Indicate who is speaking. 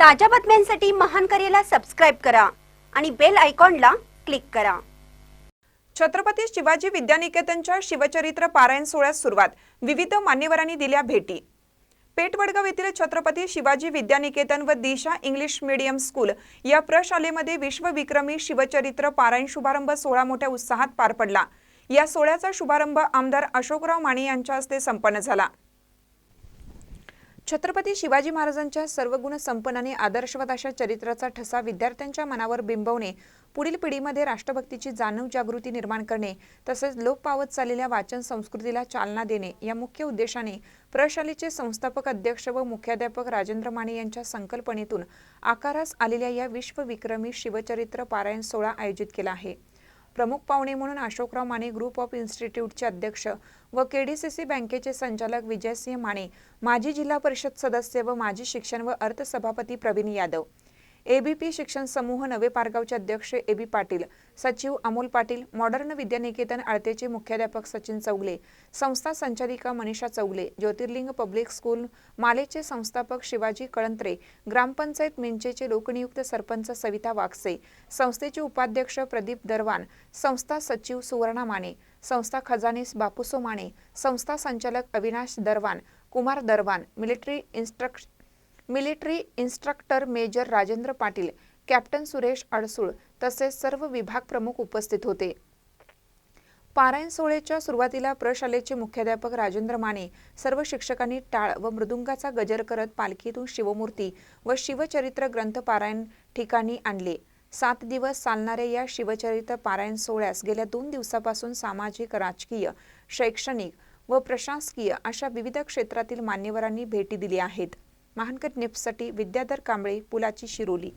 Speaker 1: ताज्या बातम्यांसाठी महान करेला सबस्क्राईब करा आणि बेल आयकॉनला क्लिक करा.
Speaker 2: छत्रपती शिवाजी विद्यानिकेतनच्या शिवचरित्र पारायण सोहळ्यास सुरुवात. विविध मान्यवरांनी दिल्या भेटी. पेठवडगाव येथील छत्रपती शिवाजी विद्यानिकेतन व दिशा इंग्लिश मीडियम स्कूल या प्रशालेमध्ये विश्वविक्रमी शिवचरित्र पारायण शुभारंभ सोहळा मोठ्या उत्साहात पार पडला. या सोहळ्याचा शुभारंभ आमदार अशोकराव माने यांच्या हस्ते संपन्न झाला. छत्रपती शिवाजी महाराजांच्या सर्वगुण संपन्न आणि आदर्शवत अशा चरित्राचा ठसा विद्यार्थ्यांच्या मनावर बिंबवणे पुढील पिढीमध्ये राष्ट्रभक्तीची जाणीव जागृती निर्माण करणे तसेच लोप पावत चाललेल्या वाचन संस्कृतीला चालना देणे या मुख्य उद्देशाने प्रशालेचे संस्थापक अध्यक्ष व मुख्याध्यापक राजेंद्र माने यांच्या संकल्पनेतून आकारास आलेल्या या विश्वविक्रमी शिवचरित्र पारायण सोहळा आयोजित केला आहे. प्रमुख पाहुणे म्हणून अशोकराव माने ग्रुप ऑफ इन्स्टिट्यूटचे अध्यक्ष व के डी सी सी बँकेचे संचालक विजयसिंह माने माजी जिल्हा परिषद सदस्य व माजी शिक्षण व अर्थसभापती प्रवीण यादव. एबीपी शिक्षण समूह नवे पारगावचे अध्यक्ष ए बी पाटील सचिव अमोल पाटील मॉडर्न विद्यानिकेतन आळतेचे मुख्याध्यापक सचिन चौगले संस्था संचालिका मनीषा चौगले ज्योतिर्लिंग पब्लिक स्कूल मालेचे संस्थापक शिवाजी कळंत्रे ग्रामपंचायत मिंचेचे लोकनियुक्त सरपंच सविता वागसे संस्थेचे उपाध्यक्ष प्रदीप दरवान संस्था सचिव सुवर्णा माने संस्था खजानीस बापूसो माने संस्था संचालक Avinash Darwan Kumar Darwan military instruct military instructor major Rajendra Patil captain Suresh Adsul तसेच सर्व विभाग प्रमुख उपस्थित होते. पारायण सोहळ्याच्या सुरुवातीला प्रशालेचे मुख्याध्यापक राजेंद्र माने सर्व शिक्षकांनी टाळ व मृदुंगाचा गजर करत पालखीतून शिवमूर्ती व शिवचरित्र ग्रंथ पारायण ठिकाणी आणले. सात दिवस चालणाऱ्या या शिवचरित्र पारायण सोहळ्यास गेल्या दोन दिवसापासून सामाजिक राजकीय शैक्षणिक व प्रशासकीय अशा विविध क्षेत्रातील मान्यवरांनी भेटी दिली आहेत. महानकट निप्ससाठी विद्याधर कांबळे पुलाची शिरोली